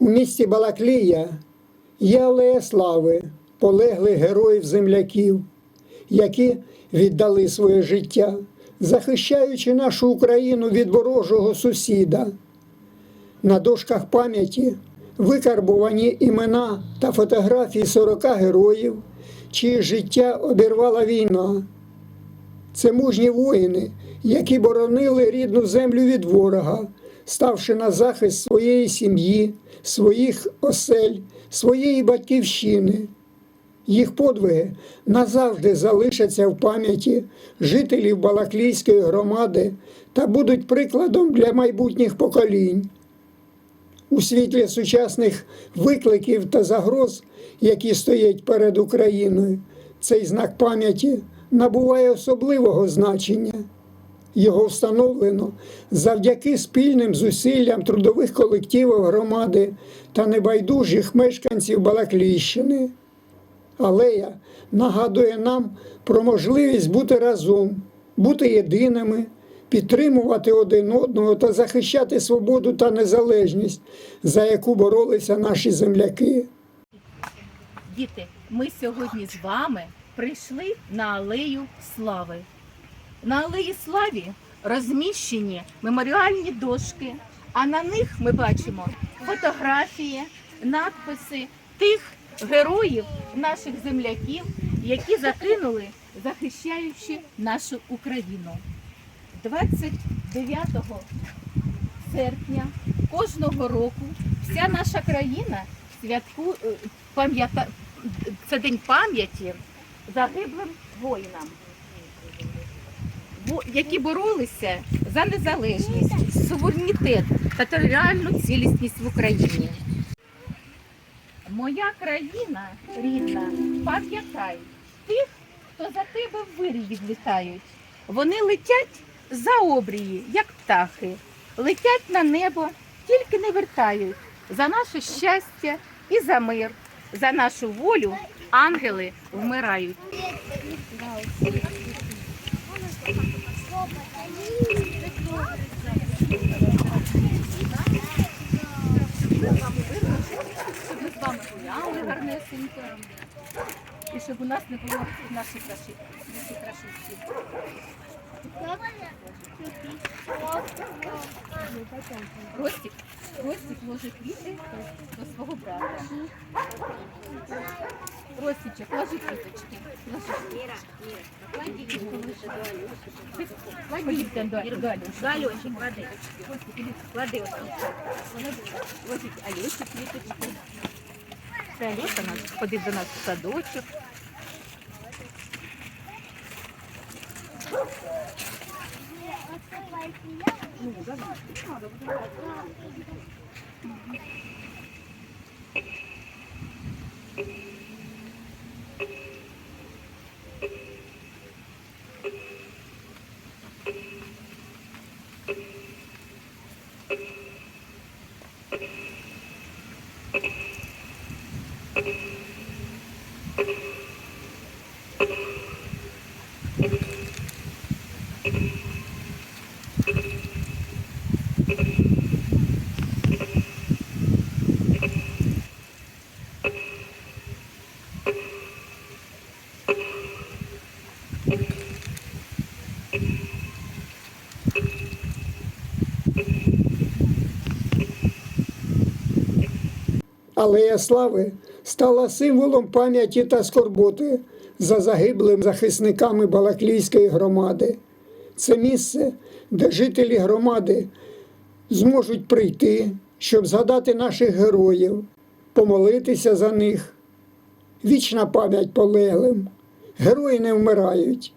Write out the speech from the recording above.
У місті Балаклія є алея слави полеглих героїв земляків, які віддали своє життя, захищаючи нашу Україну від ворожого сусіда. На дошках пам'яті викарбувані імена та фотографії 40 героїв, чиї життя обірвала війна. Це мужні воїни, які боронили рідну землю від ворога, ставши на захист своєї сім'ї, своїх осель, своєї батьківщини. Їх подвиги назавжди залишаться в пам'яті жителів Балаклійської громади та будуть прикладом для майбутніх поколінь. У світлі сучасних викликів та загроз, які стоять перед Україною, цей знак пам'яті набуває особливого значення. Його встановлено завдяки спільним зусиллям трудових колективів громади та небайдужих мешканців Балаклійщини. Алея нагадує нам про можливість бути разом, бути єдиними, підтримувати один одного та захищати свободу та незалежність, за яку боролися наші земляки. Діти, ми сьогодні з вами прийшли на алею слави. На алеї славі розміщені меморіальні дошки, а на них ми бачимо фотографії, надписи тих героїв, наших земляків, які загинули, захищаючи нашу Україну. 29 серпня кожного року вся наша країна святку е, пам'ята це день пам'яті загиблим воїнам, які боролися за незалежність, суверенітет та територіальну цілісність в Україні. Моя країна рідна, пам'ятай тих, хто за тебе в вирі відлітають. Вони летять за обрії, як птахи, летять на небо, тільки не вертають за наше щастя і за мир, за нашу волю ангели вмирають. Щоб ми з вами гуляли гарнесенько. І щоб у нас не було крашів. Наших крашівців. Ростик, Ростик ложить квіти до свого брата. Ростичек, ложи квіточки. Ложи. Ходіть до Галюші. Галюшек, клади. Ростик, іди. Клади отам. Ложить Алюші квіточки. Це Алюша ходить до нас в садочок. 哎，一样。Алея слави стала символом пам'яті та скорботи за загиблим захисниками Балаклійської громади. Це місце, де жителі громади зможуть прийти, щоб згадати наших героїв, помолитися за них. Вічна пам'ять полеглим. Герої не вмирають,